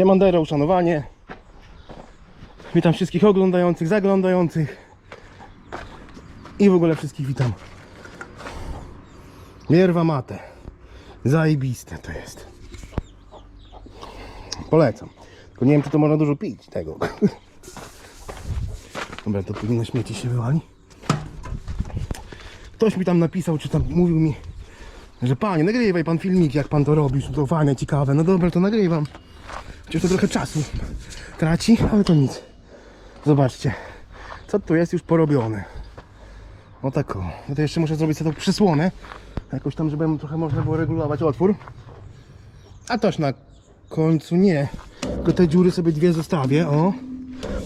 Siemandero, uszanowanie. Witam wszystkich oglądających, zaglądających i w ogóle wszystkich witam. Mierwa mate. Zajebiste to jest. Polecam. Tylko nie wiem, czy to można dużo pić tego. Dobra, to powinno śmieci się wywali. Ktoś mi tam napisał, czy tam mówił mi, że panie, nagrywaj pan filmik, jak pan to robisz, to fajne, ciekawe. No dobra, to nagrywam. Chociaż to trochę czasu traci, ale to nic. Zobaczcie, co tu jest już porobione. O tak o. No to jeszcze muszę zrobić sobie tą przysłonę. Jakoś tam, żeby trochę można było regulować otwór. A toż na końcu nie. Tylko te dziury sobie dwie zostawię, o.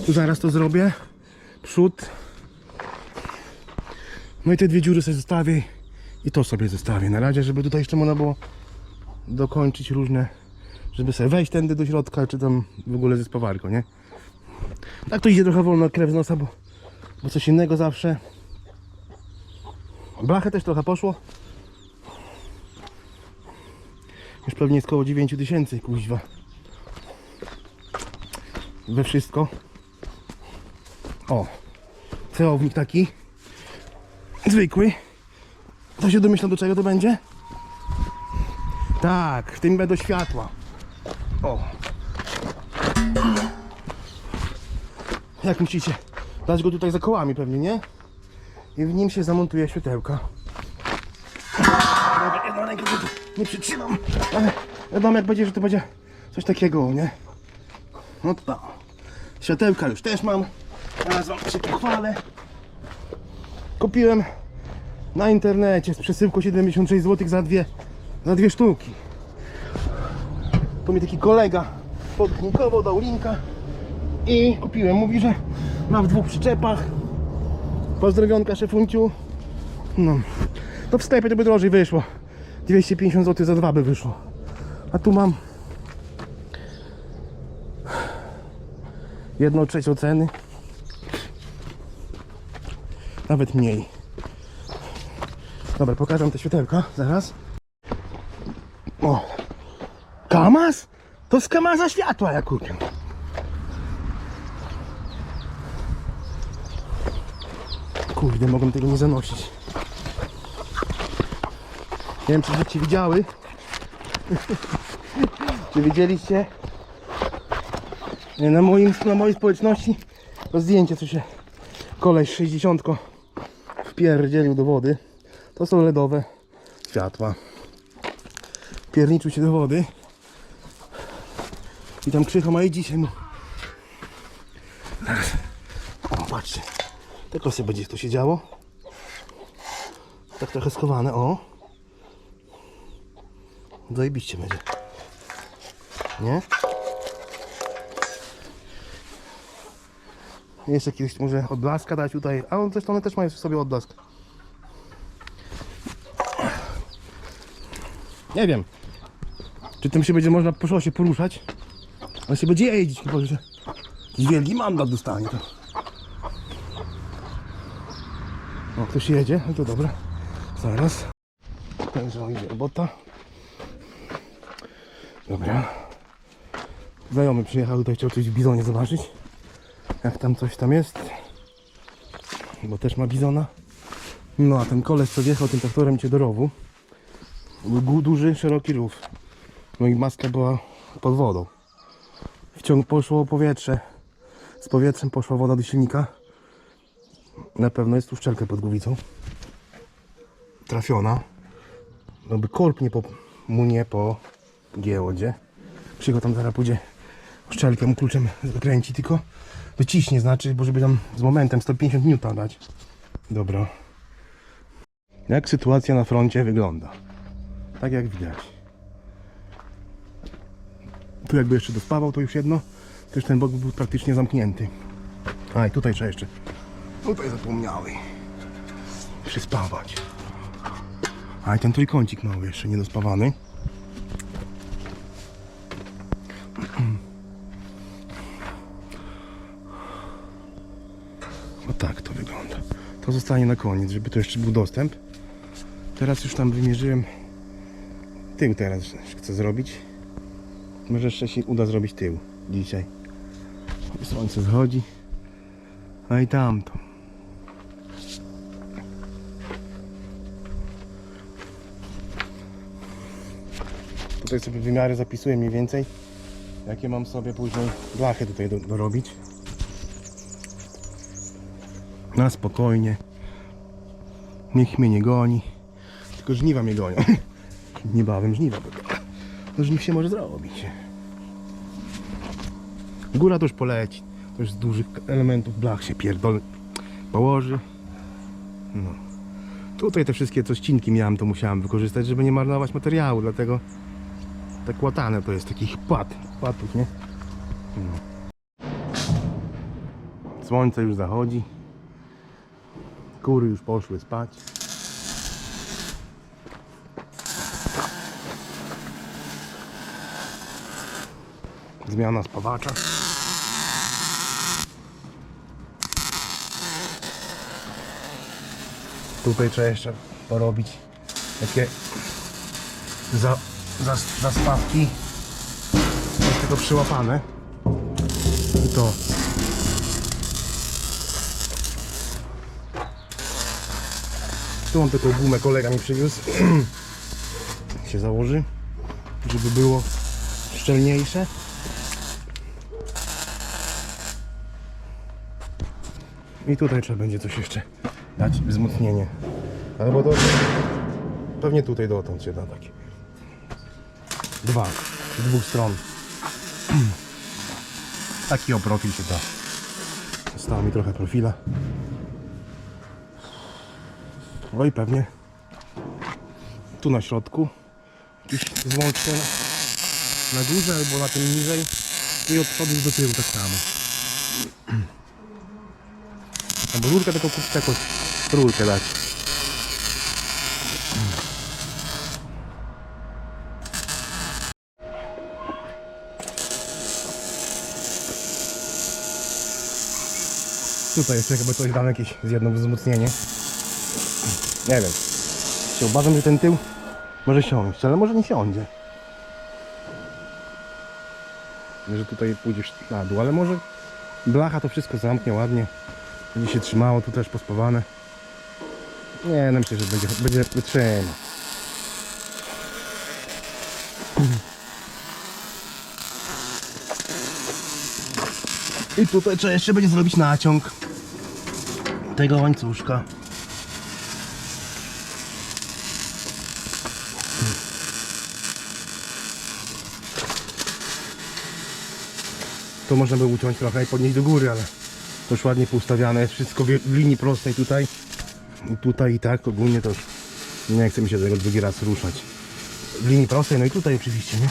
Tu zaraz to zrobię. Przód. No i te dwie dziury sobie zostawię. I to sobie zostawię na razie, żeby tutaj jeszcze można było dokończyć różne, żeby sobie wejść tędy do środka, czy tam w ogóle ze spawarką, nie? Tak to idzie trochę wolno krew z nosa, bo, bo coś innego zawsze. Blachę też trochę poszło. Już pewnie jest koło 9 tysięcy, kuźwa. We wszystko. O, ceownik taki. Zwykły. To się domyśla do czego to będzie? Tak, w tym będą światła. O. Jak myślicie? Dać go tutaj za kołami pewnie, nie? I w nim się zamontuje światełka. Dobra, jedną rękę nie przytrzymam, ale wiadomo jak będzie, że to będzie coś takiego, nie? No to tak. Światełka już też mam. Teraz wam się pochwalę. Kupiłem na internecie z przesyłką 76 zł za dwie, za dwie sztuki. Tu mi taki kolega podlinkował, dał linka i kupiłem. Mówi, że ma w dwóch przyczepach. Pozdrowionka szefunciu. No. To w sklepie to by drożej wyszło. 250 zł za dwa by wyszło. A tu mam jedną trzecią ceny. Nawet mniej. Dobra, pokażę te światełka zaraz. O! Kamaz? To z Kamaza światła ja kupię. Kurde, mogą tego nie zanosić. Nie wiem, czy dzieci widziały. czy widzieliście? Na, moim, na mojej społeczności to zdjęcie, co się koleś 60 wpierdzielił do wody. To są LEDowe światła. Pierniczył się do wody. I tam Krzycho ma i dzisiaj mu. Zaraz. O, patrzcie. Tylko sobie będzie tu się działo. Tak trochę schowane, o. Zajebiście będzie. Nie? Jeszcze kiedyś może odblaska dać tutaj, a on zresztą one też mają w sobie odblask. Nie wiem, czy tym się będzie można po szosie poruszać, ale się będzie jeździć, chyba że jakiś wielki mandat dostanie to. O, ktoś jedzie, no to dobra. Zaraz. Także idzie robota. Dobra. Znajomy przyjechał tutaj, chciał coś w bizonie zobaczyć. Jak tam coś tam jest. Bo też ma bizona. No a ten koleś co wjechał tym traktorem cię do rowu. Był duży, szeroki rów. No i maska była pod wodą. Ciąg poszło powietrze. Z powietrzem poszła woda do silnika. Na pewno jest tu szczelka pod głowicą. Trafiona. No by korp nie po, mu nie po giełodzie. Krzycho tam zaraz pójdzie szczelkę mu kluczem zakręci, tylko wyciśnie znaczy, bo żeby tam z momentem 150 N dać. Dobra. Jak sytuacja na froncie wygląda? Tak jak widać. Tu jakby jeszcze dospawał to już jedno, już ten bok był praktycznie zamknięty. A i tutaj trzeba jeszcze. Tutaj zapomniały. Przyspawać. A i ten trójkącik mały jeszcze niedospawany. O tak to wygląda. To zostanie na koniec, żeby to jeszcze był dostęp. Teraz już tam wymierzyłem. Tył teraz chcę zrobić. Może jeszcze się uda zrobić tył dzisiaj. Słońce wschodzi. A i tamto. Tutaj sobie wymiary zapisuję mniej więcej. Jakie mam sobie później blachy tutaj do, dorobić. Na spokojnie. Niech mnie nie goni. Tylko żniwa mnie gonią. Niebawem żniwa będą. No żniw się może zrobić. Góra to już poleci. To już z dużych elementów blach się pierdol położy. No. Tutaj te wszystkie co ścinki miałem, to musiałem wykorzystać, żeby nie marnować materiału, dlatego tak łatane to jest takich płat, płatów, nie? No. Słońce już zachodzi. Kury już poszły spać. Zmiana spawacza. Tutaj trzeba jeszcze porobić takie za, za, zastawki. To jest tylko przyłapane. I to. Tu mam taką gumę, kolega mi przywiózł. się założy, żeby było szczelniejsze. I tutaj trzeba będzie coś jeszcze dać wzmocnienie. Albo to pewnie tutaj dotąd się da takie. Dwa, z dwóch stron. Taki o profil się da. Zostało mi trochę profila. No i pewnie tu na środku jakieś złącze na górze albo na tym niżej i od przodu do tyłu tak samo. Albo rurkę taką kupić jakąś rurkę dać. Tutaj jeszcze chyba coś dam jakieś z jedno wzmocnienie. Nie wiem. Się obawiam, że ten tył może siąść, ale może nie siądzie. Że tutaj pójdziesz na dół, ale może blacha to wszystko zamknie ładnie. Będzie się trzymało, tu też pospawane. Nie, no myślę, że będzie, będzie wytrzymał. I tutaj trzeba jeszcze będzie zrobić naciąg tego łańcuszka. To można by uciąć trochę i podnieść do góry, ale to już ładnie poustawiane wszystko w linii prostej tutaj. I tutaj i tak ogólnie to już nie chce mi się tego drugi raz ruszać. W linii prostej, no i tutaj oczywiście, nie?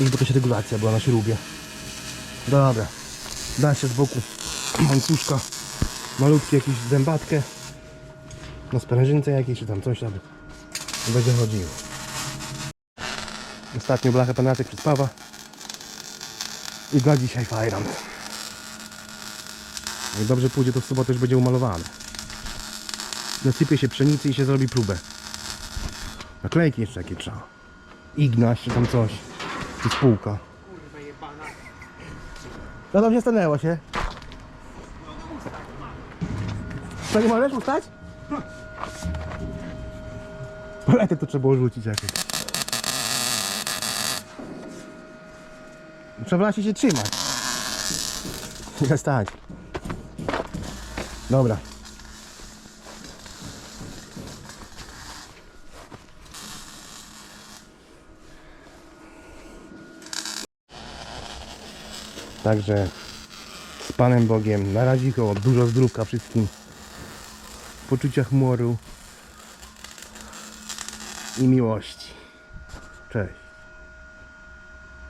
Już to się regulacja była na śrubie. Dobra. Da się z boku łańcuszka malutki jakiś zębatkę na sprężynce jakiejś czy tam coś aby będzie chodziło. Ostatnią blachę panatek przyspawa i dla dzisiaj fajram. Jak dobrze pójdzie to w sobotę już będzie umalowane. Nasypie się pszenicy i się zrobi próbę. Naklejki jeszcze jakie trzeba. Ignaś czy tam coś. I spółka. No tam się stanęło się. Co nie możesz ustać? Palety to trzeba było rzucić jakieś. Trzeba w się trzymać. Nie stać. Dobra. Także z Panem Bogiem na razie koło dużo zdrówka wszystkim poczucia humoru i miłości. Cześć.